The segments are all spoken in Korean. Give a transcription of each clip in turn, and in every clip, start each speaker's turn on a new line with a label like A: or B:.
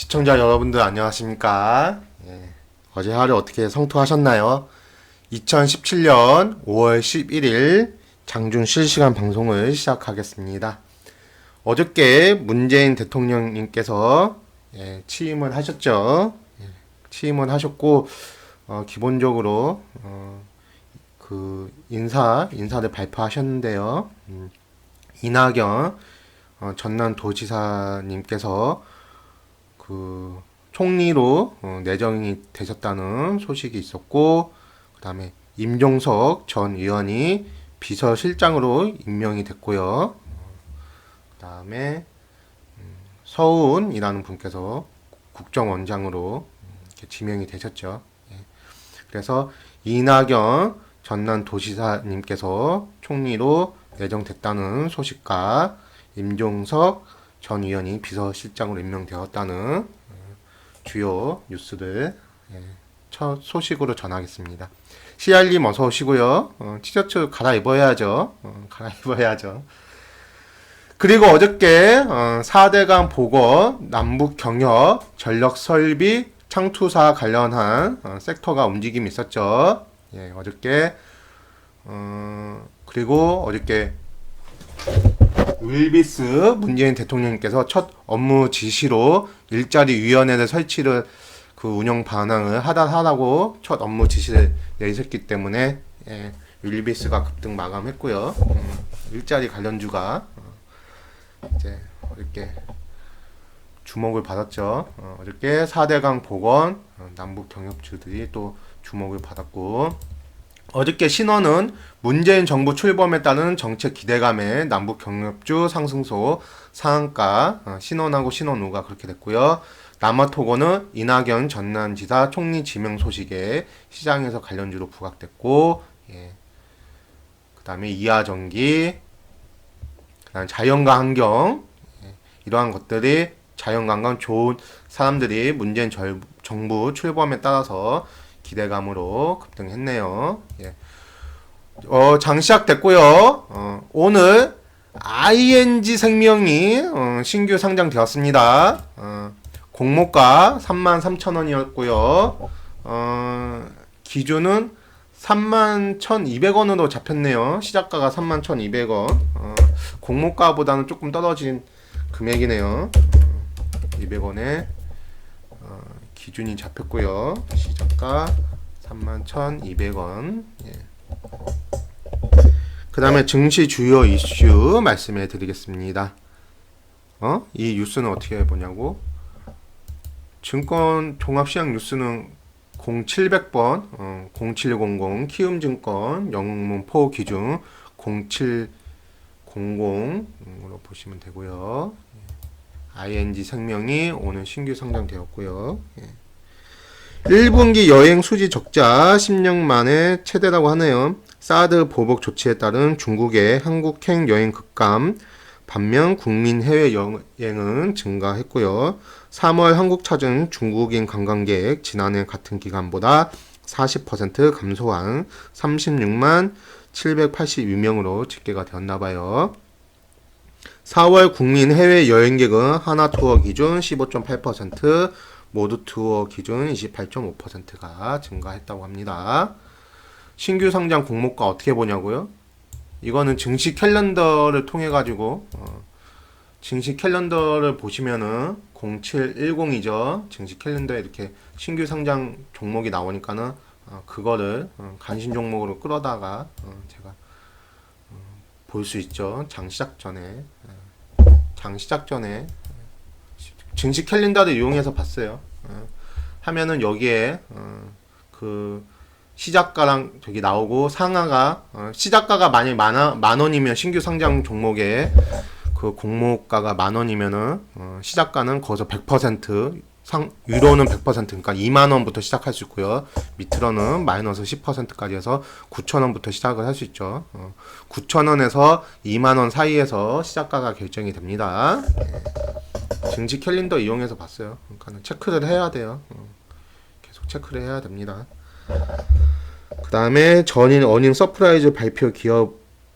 A: 시청자 여러분들 안녕하십니까? 예, 어제 하루 어떻게 성투하셨나요? 2017년 5월 11일 장중 실시간 방송을 시작하겠습니다. 어저께 문재인 대통령님께서 예, 취임을 하셨죠. 예, 취임을 하셨고 어, 기본적으로 어, 그 인사 인사를 발표하셨는데요. 음, 이낙연 어, 전남 도지사님께서 그 총리로 어, 내정이 되셨다는 소식이 있었고 그다음에 임종석 전 의원이 비서실장으로 임명이 됐고요. 그다음에 음, 서훈이라는 분께서 국정원장으로 지명이 되셨죠. 예. 그래서 이낙연 전남도지사님께서 총리로 내정됐다는 소식과 임종석 전 의원이 비서실장으로 임명되었다는 어, 주요 뉴스를 예, 첫 소식으로 전하겠습니다. 시알님 어서 오시고요. 어, 티셔츠 갈아입어야죠. 어, 갈아입어야죠. 그리고 어저께 어, 4대강 보건 남북 경협 전력 설비 창투사 관련한 어, 섹터가 움직임이 있었죠. 예, 어저께 어, 그리고 어저께 윌비스 문재인 대통령님께서 첫 업무 지시로 일자리 위원회를 설치를 그 운영 반항을 하다 하라고 첫 업무 지시를 내셨기 때문에 예, 윌비스가 급등 마감했고요. 음, 일자리 관련주가 어, 이제 어저께 주목을 받았죠. 어, 어저께 4대강 복원 어, 남북 경협주들이 또 주목을 받았고 어저께 신원은 문재인 정부 출범에 따른 정책 기대감에 남북 경협주 상승소 상한가 어, 신원하고 신원우가 그렇게 됐고요. 남아토고는 이낙연 전남지사 총리 지명 소식에 시장에서 관련주로 부각됐고, 예. 그 다음에 이하전기, 그 다음 자연과 환경, 예. 이러한 것들이 환경 좋은 사람들이 문재인 절, 정부 출범에 따라서 기대감으로 급등했네요. 예. 어, 장 시작됐고요. 어, 오늘 ING 생명이 어, 신규 상장되었습니다. 어, 공모가 33,000원이었고요. 어, 기준은 31,200원으로 잡혔네요. 시작가가 31,200원. 어, 공모가보다는 조금 떨어진 금액이네요. 200원에 어, 기준이 잡혔고요. 시작가 31,200원. 예. 그 다음에 증시 주요 이슈 말씀해 드리겠습니다. 어? 이 뉴스는 어떻게 보냐고? 증권 종합시장 뉴스는 0700번, 어, 0700 키움증권 영문포 기준 0700으로 보시면 되고요. ING 생명이 오늘 신규 상장되었고요. 예. 1분기 여행 수지 적자 10년 만에 최대라고 하네요. 사드 보복 조치에 따른 중국의 한국행 여행 급감, 반면 국민 해외 여행은 증가했고요. 3월 한국 찾은 중국인 관광객 지난해 같은 기간보다 40% 감소한 36만 782명으로 집계가 되었나 봐요. 4월 국민 해외 여행객은 하나 투어 기준 15.8%, 모두 투어 기준 28.5%가 증가했다고 합니다. 신규 상장 공모가 어떻게 보냐고요? 이거는 증시 캘린더를 통해 가지고 어, 증시 캘린더를 보시면은 0710이죠. 증시 캘린더에 이렇게 신규 상장 종목이 나오니까는 어, 그거를 어, 간신 종목으로 끌어다가 어, 제가 어, 볼 수 있죠. 장 시작 전에. 어, 장 시작 전에. 증시 캘린더를 이용해서 봤어요. 어, 하면은 여기에 어, 그 시작가랑 저기 나오고 상하가 어, 시작가가 만약 만, 만 원이면 신규 상장 종목에 그 공모가가 만 원이면은 어, 시작가는 거기서 100% 상, 유로는 100% 그러니까 2만 원부터 시작할 수 있고요. 밑으로는 마이너스 10%까지 해서 9천 원부터 시작을 할 수 있죠. 어, 9천 원에서 2만 원 사이에서 시작가가 결정이 됩니다. 예. 증시 캘린더 이용해서 봤어요. 그러니까 체크를 해야 돼요. 어, 계속 체크를 해야 됩니다. 그 다음에 전인 어닝 서프라이즈 발표 기업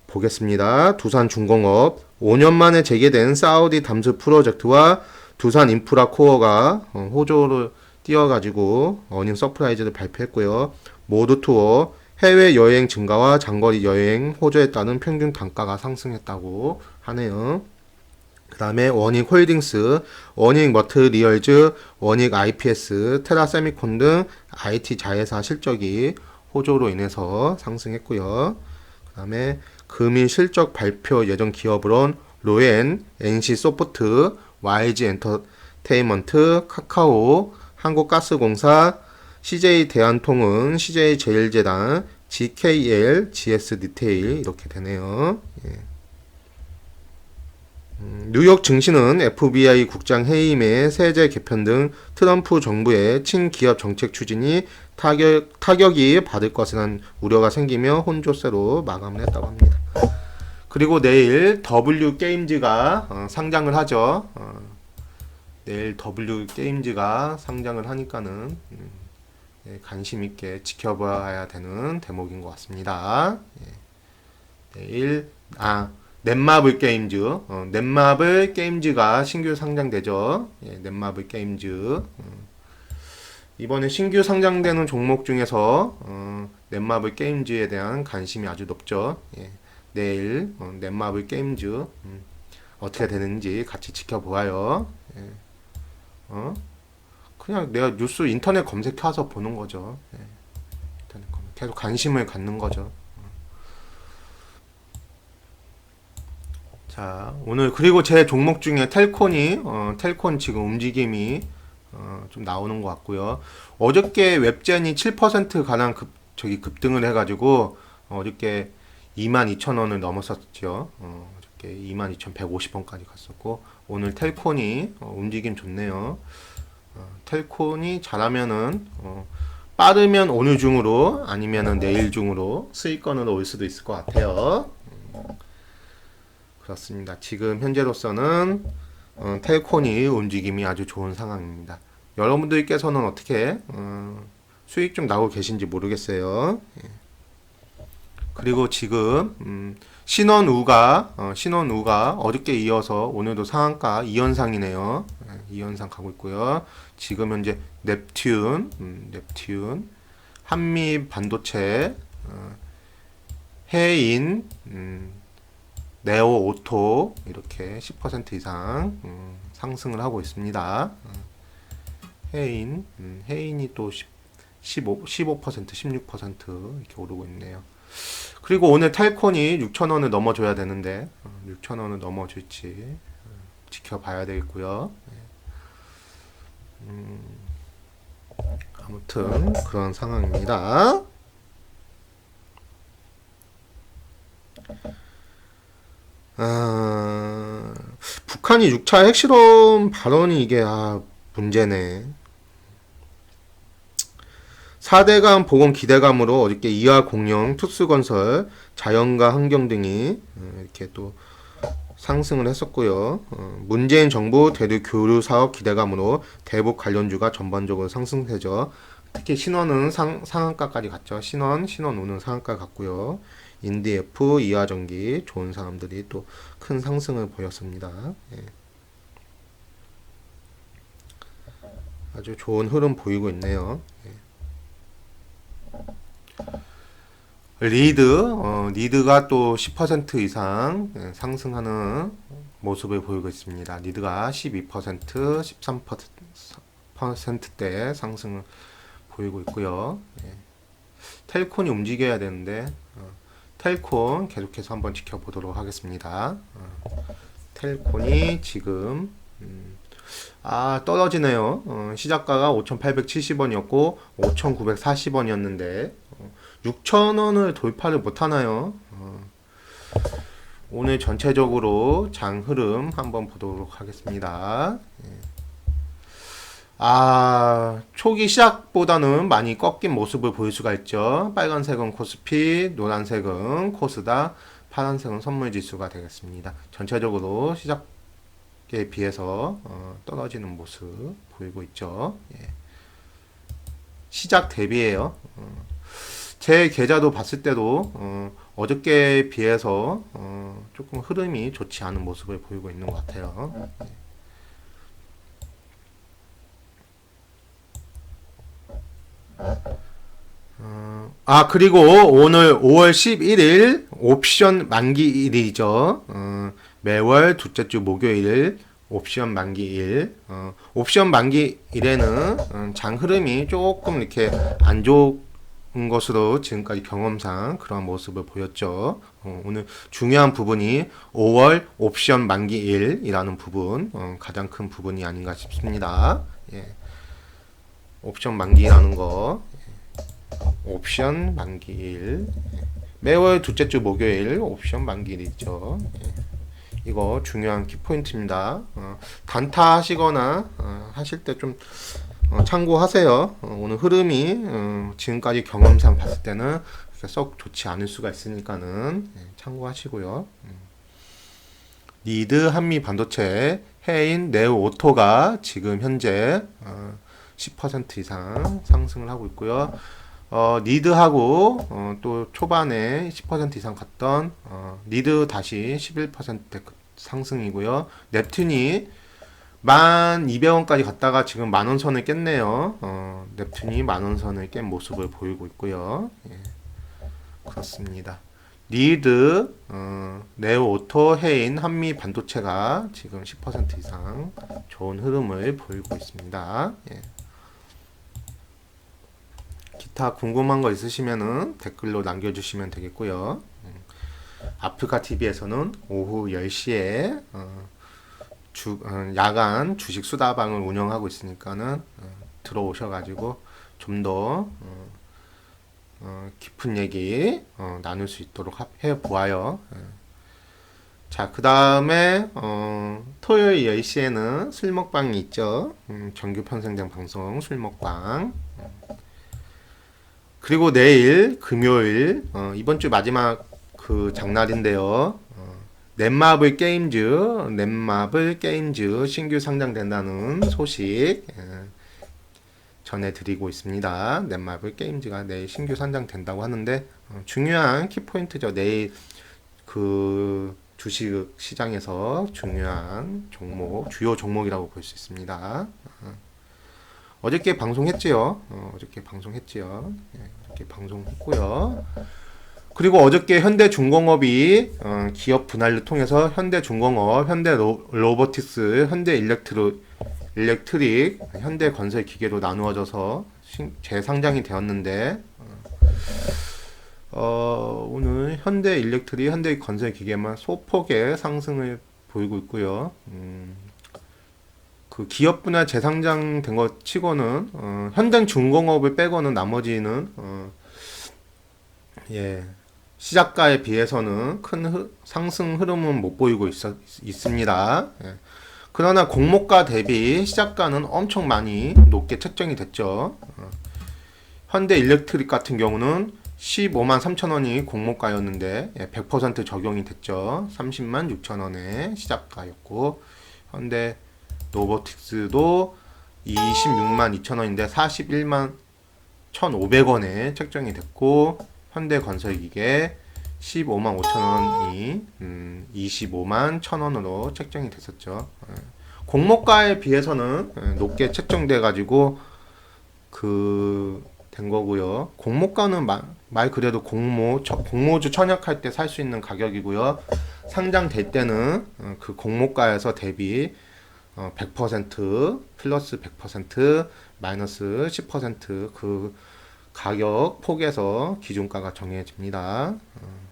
A: 보겠습니다. 두산 중공업 5년 만에 재개된 사우디 담수 프로젝트와 두산 인프라 코어가 어, 호조를 띄워가지고 어닝 서프라이즈를 발표했고요. 모두 투어 해외 여행 증가와 장거리 여행 호조에 따른 평균 단가가 상승했다고 하네요. 그 다음에 원익 홀딩스, 원익 머트리얼즈, 원익 IPS, 테라 세미콘 등 IT 자회사 실적이 호조로 인해서 상승했고요. 그 다음에 금일 실적 발표 예정 기업으론 로엔, NC 소프트, YG 엔터테인먼트, 카카오, 한국가스공사, CJ 대한통운, CJ 제일제당, GKL, GS 리테일 이렇게 되네요. 예. 음, 뉴욕 증시는 FBI 국장 해임의 세제 개편 등 트럼프 정부의 친기업 정책 추진이 타격, 타격이 받을 것이라는 우려가 생기며 혼조세로 마감을 했다고 합니다. 그리고 내일 W 게임즈가 어, 상장을 하죠. 어, 내일 W 게임즈가 상장을 하니까는 음, 예, 관심 있게 지켜봐야 되는 대목인 것 같습니다. 예. 내일 아 넷마블 게임즈, 어, 넷마블 게임즈가 신규 상장되죠. 예, 넷마블 게임즈. 음. 이번에 신규 상장되는 종목 중에서 어, 넷마블 게임즈에 대한 관심이 아주 높죠. 예. 내일 어, 넷마블 게임즈 음, 어떻게 되는지 같이 지켜보아요. 예. 어? 그냥 내가 뉴스 인터넷 검색해서 보는 거죠. 예. 인터넷 검색. 계속 관심을 갖는 거죠. 자, 오늘 그리고 제 종목 중에 텔콘이 어, 텔콘 지금 움직임이 어, 좀 나오는 것 같고요. 어저께 웹젠이 7% 가량 급 저기 급등을 해가지고 어, 어저께 22,000원을 넘었었죠. 어, 어저께 22,150원까지 갔었고 오늘 텔콘이 어, 움직임 좋네요. 어, 텔콘이 잘하면은 어, 빠르면 오늘 중으로 아니면은 내일 중으로 수익권으로 올 수도 있을 것 같아요. 그렇습니다. 지금 현재로서는 어, 텔콘이 움직임이 아주 좋은 상황입니다. 여러분들께서는 어떻게 어, 수익 좀 나고 계신지 모르겠어요. 예. 그리고 지금 음, 신원우가 어, 신원우가 어저께 이어서 오늘도 상한가 2연상이네요. 예, 2연상 가고 있고요. 지금 현재 넵튠, 음, 넵튠, 한미 반도체, 어, 해인, 음, 네오 오토 이렇게 10% 이상 음, 상승을 하고 있습니다. 음, 해인, 음, 해인이 또 10, 15, 15%, 16% 이렇게 오르고 있네요. 그리고 오늘 탈콘이 6,000원을 넘어줘야 되는데 어, 6,000원을 넘어줄지 어, 지켜봐야 되겠고요. 네. 음, 아무튼 그런 상황입니다. 아, 북한이 6차 핵실험 발언이 이게 아, 문제네. 4대강 보건 기대감으로 어저께 이하 공영, 투스건설, 자연과 환경 등이 어, 이렇게 또 상승을 했었고요. 어, 문재인 정부 대륙 교류 사업 기대감으로 대북 관련주가 전반적으로 상승세죠. 특히 신원은 상, 상한가까지 갔죠. 신원, 신원 오는 상한가 갔고요. 인디F, 이하전기 좋은 사람들이 또 큰 상승을 보였습니다. 예. 아주 좋은 흐름 보이고 있네요. 예. 리드, 어, 리드가 또 10% 이상 예, 상승하는 모습을 보이고 있습니다. 리드가 12%, 13%대 상승을 보이고 있고요. 예. 텔콘이 움직여야 되는데 어, 텔콘 계속해서 한번 지켜보도록 하겠습니다. 어, 텔콘이 지금 음, 아 떨어지네요. 어, 시작가가 5,870원이었고 5,940원이었는데 어, 6,000원을 돌파를 못하나요? 어, 오늘 전체적으로 장 흐름 한번 보도록 하겠습니다. 예. 아, 초기 시작보다는 많이 꺾인 모습을 보일 수가 있죠. 빨간색은 코스피, 노란색은 코스다, 파란색은 선물 지수가 되겠습니다. 전체적으로 시작 에 비해서 어, 떨어지는 모습 보이고 있죠. 예. 시작 대비예요. 어, 제 계좌도 봤을 때도 어, 저께 비해서 어, 조금 흐름이 좋지 않은 모습을 보이고 있는 것 같아요. 예. 어, 아 그리고 오늘 5월 11일 옵션 만기일이죠. 어, 매월 둘째 주 목요일 옵션 만기일. 어, 옵션 만기일에는 어, 장 흐름이 조금 이렇게 안 좋은 것으로 지금까지 경험상 그런 모습을 보였죠. 어, 오늘 중요한 부분이 5월 옵션 만기일이라는 부분, 어, 가장 큰 부분이 아닌가 싶습니다. 예. 옵션 만기라는 거 옵션 만기일 매월 둘째 주 목요일 옵션 만기일이죠. 예. 이거 중요한 키포인트입니다. 어, 단타 하시거나 어, 하실 때좀 어, 참고하세요. 어, 오늘 흐름이 어, 지금까지 경험상 봤을 때는 썩 좋지 않을 수가 있으니까는 예, 참고하시고요. 음. 리드 한미 반도체 해인 네오 오토가 지금 현재 어, 10% 이상 상승을 하고 있고요. 어, 리드하고 어, 또 초반에 10% 이상 갔던 어, 리드 다시 11% 상승이고요. 넵튠이 1,200원까지 갔다가 지금 만원 선을 깼네요. 어, 넵튠이 만원 선을 깬 모습을 보이고 있고요. 예, 그렇습니다. 리드, 어, 네오 오토, 해인, 한미 반도체가 지금 10% 이상 좋은 흐름을 보이고 있습니다. 예. 기타 궁금한 거 있으시면은 댓글로 남겨주시면 되겠고요. 음, 아프리카 TV에서는 오후 10시에 어, 주, 어, 야간 주식 수다방을 운영하고 있으니까는 어, 들어오셔가지고 좀더 어, 어, 깊은 얘기 어, 나눌 수 있도록 하- 해 보아요. 예. 자, 그 다음에 어, 토요일 10시에는 술 먹방이 있죠. 음, 정규 편성된 방송 술 먹방. 그리고 내일 금요일 어, 이번 주 마지막 그 장날인데요. 어, 넷마블 게임즈, 넷마블 게임즈 신규 상장된다는 소식 예, 전해드리고 있습니다. 넷마블 게임즈가 내일 신규 상장된다고 하는데 어, 중요한 키포인트죠. 내일 그 주식 시장에서 중요한 종목, 주요 종목이라고 볼 수 있습니다. 어, 어저께 방송했지요. 어, 어저께 방송했지요. 예, 어저께 방송했고요. 그리고 어저께 현대중공업이 어, 기업 분할을 통해서 현대중공업, 현대로보틱스, 현대일렉트로 일렉트릭, 현대건설 기계로 나누어져서 신- 재상장이 되었는데 어, 오늘 현대일렉트릭, 현대건설 기계만 소폭의 상승을 보이고 있고요. 음, 그 기업 분할 재상장된 것 치고는 어, 현대중공업을 빼고는 나머지는 어, 예 시작가에 비해서는 큰 흐- 상승 흐름은 못 보이고 있, 있습니다. 예. 그러나 공모가 대비 시작가는 엄청 많이 높게 책정이 됐죠. 어, 현대 일렉트릭 같은 경우는 15만 3천 원이 공모가였는데 예, 100% 적용이 됐죠. 30만 6천 원의 시작가였고 현대 로보틱스도 26만 2천 원인데 41만 1,500원에 책정이 됐고 현대건설기계 15만 5천 원이 음, 25만 1천 원으로 책정이 됐었죠. 예. 공모가에 비해서는 예, 높게 책정돼 가지고 그 된 거고요. 공모가는 마- 말 그대로 공모 저- 공모주 청약할 때 살 수 있는 가격이고요. 상장될 때는 어, 그 공모가에서 대비 어, 100% 플러스 100% 마이너스 10%그 가격 폭에서 기준가가 정해집니다. 어,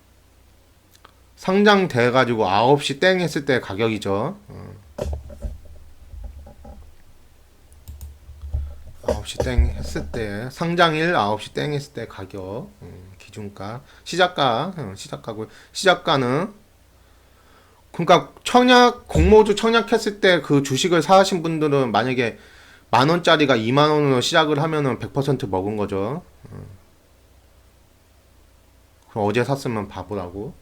A: 상장돼 가지고 9시 땡 했을 때 가격이죠. 어. 9시 땡 했을 때 상장일 9시 땡 했을 때 가격 음, 기준가 시작가 어, 시작가고 시작가는 그러니까 청약 공모주 청약했을 때 그 주식을 사신 분들은 만약에 만 원짜리가 2만 원으로 시작을 하면은 100% 먹은 거죠. 어. 그럼 어제 샀으면 바보라고.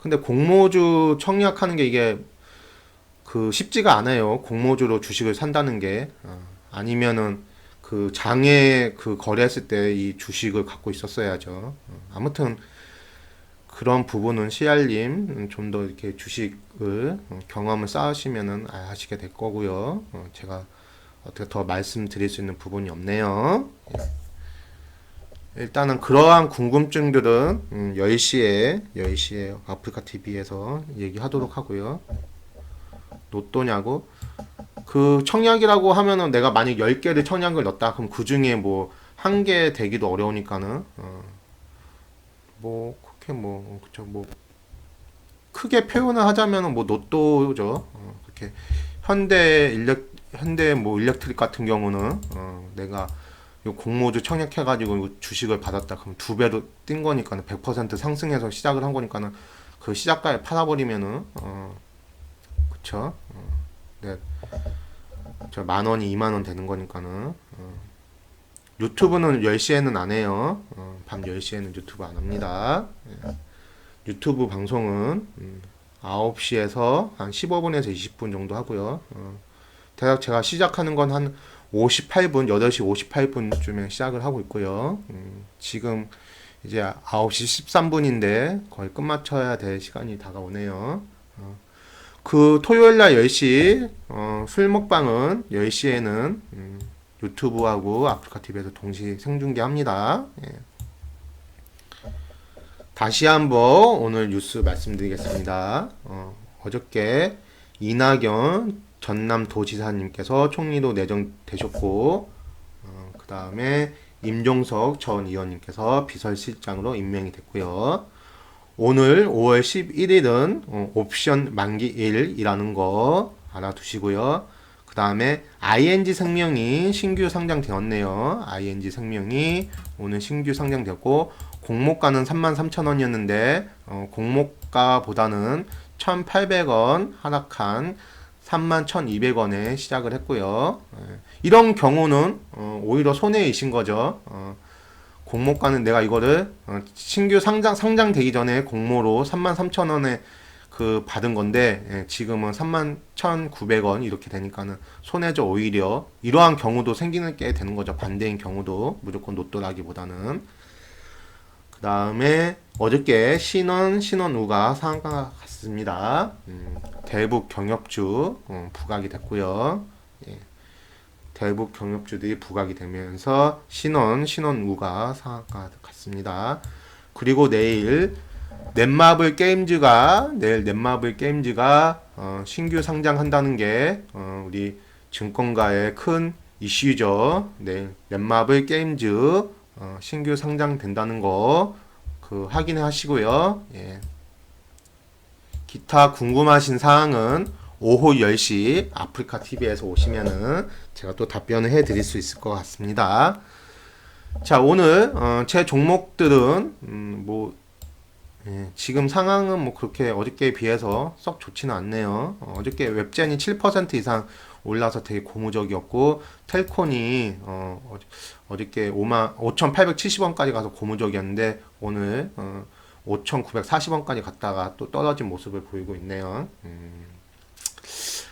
A: 근데 공모주 청약하는 게 이게 그 쉽지가 않아요. 공모주로 주식을 산다는 게 어. 아니면은 그 장에 그 거래했을 때 이 주식을 갖고 있었어야죠. 어. 아무튼 그런 부분은 시알님 좀 더 이렇게 주식을 어, 경험을 쌓으시면은 아, 하시게 될 거고요. 어, 제가 어떻게 더 말씀드릴 수 있는 부분이 없네요. 예. 일단은 그러한 궁금증들은 음, 10시에 10시에 아프리카 TV에서 얘기하도록 하고요. 로또냐고 그 청약이라고 하면은 내가 만약 10개를 청약을 넣었다 그럼 그 중에 뭐 한 개 되기도 어려우니까는 어, 뭐 그렇게 뭐 그쵸 뭐 크게 표현을 하자면은 뭐 로또죠. 어, 그렇게 현대 인력 현대 뭐 일렉트릭 같은 경우는 어, 내가 요 공모주 청약해 가지고 이거 주식을 받았다 그럼 두 배로 뛴 거니까는 100% 상승해서 시작을 한 거니까는 그 시작가에 팔아 버리면은 어 그쵸 어, 네. 저만 원이 2만 원 되는 거니까는 어. 유튜브는 10시에는 안 해요 어, 밤 10시에는 유튜브 안 합니다 예. 유튜브 방송은 음, 9시에서 한 15분에서 20분 정도 하고요 어. 대략 제가 시작하는 건 한 58분, 8시 58분쯤에 시작을 하고 있고요. 음, 지금 이제 9시 13분인데 거의 끝마쳐야 될 시간이 다가오네요. 어, 그 토요일 날 10시 어, 술 먹방은 10시에는 음, 유튜브하고 아프리카 TV에서 동시 생중계합니다. 예. 다시 한번 오늘 뉴스 말씀드리겠습니다. 어, 어저께 이낙연 전남 도지사님께서 총리로 내정되셨고 어, 그 다음에 임종석 전 의원님께서 비서실장으로 임명이 됐고요. 오늘 5월 11일은 어, 옵션 만기일이라는 거 알아두시고요. 그 다음에 ING 생명이 신규 상장되었네요. ING 생명이 오늘 신규 상장되었고 공모가는 33,000원이었는데 어, 공모가보다는 1,800원 하락한 31,200원에 시작을 했고요. 예, 이런 경우는 어, 오히려 손해이신 거죠. 어, 공모가는 내가 이거를 어, 신규 상장 상장되기 전에 공모로 33,000원에 그 받은 건데 예, 지금은 31,900원 이렇게 되니까는 손해죠 오히려 이러한 경우도 생기는 게 되는 거죠 반대인 경우도 무조건 로또라기보다는 그 다음에 어저께 신원 신원우가 상한가 갔습니다. 음, 대북 경협주 어, 부각이 됐고요. 예. 대북 경협주들이 부각이 되면서 신원 신원우가 상한가 갔습니다. 그리고 내일 넷마블 게임즈가 내일 넷마블 게임즈가 어, 신규 상장한다는 게 어, 우리 증권가의 큰 이슈죠. 내일 넷마블 게임즈 어, 신규 상장된다는 거 그 확인해 하시고요. 예. 기타 궁금하신 사항은 오후 10시 아프리카 TV에서 오시면은 제가 또 답변을 해 드릴 수 있을 것 같습니다. 자, 오늘 어, 제 종목들은 음, 뭐 예, 지금 상황은 뭐 그렇게 어저께에 비해서 썩 좋지는 않네요. 어, 어저께 웹젠이 7% 이상 올라서 되게 고무적이었고 텔콘이 어, 어- 어저께 5만 5,870원까지 가서 고무적이었는데 오늘 어, 5,940원까지 갔다가 또 떨어진 모습을 보이고 있네요. 음.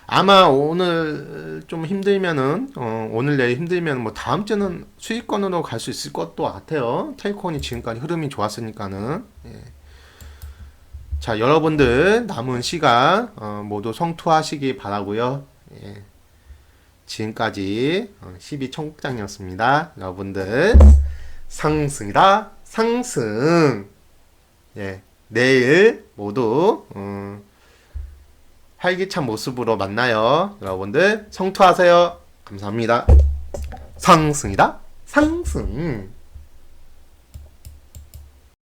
A: 아마 오늘 좀 힘들면은 어, 오늘 내일 힘들면 뭐 다음 주는 수익권으로 갈 수 있을 것도 같아요. 텔콘이 지금까지 흐름이 좋았으니까는. 예. 자, 여러분들 남은 시간 어, 모두 성투하시기 바라고요. 예. 지금까지 어, 12청국장이었습니다. 여러분들 상승이다 상승. 예. 내일 모두 음, 활기찬 모습으로 만나요. 여러분들 성투하세요. 감사합니다. 상승이다 상승.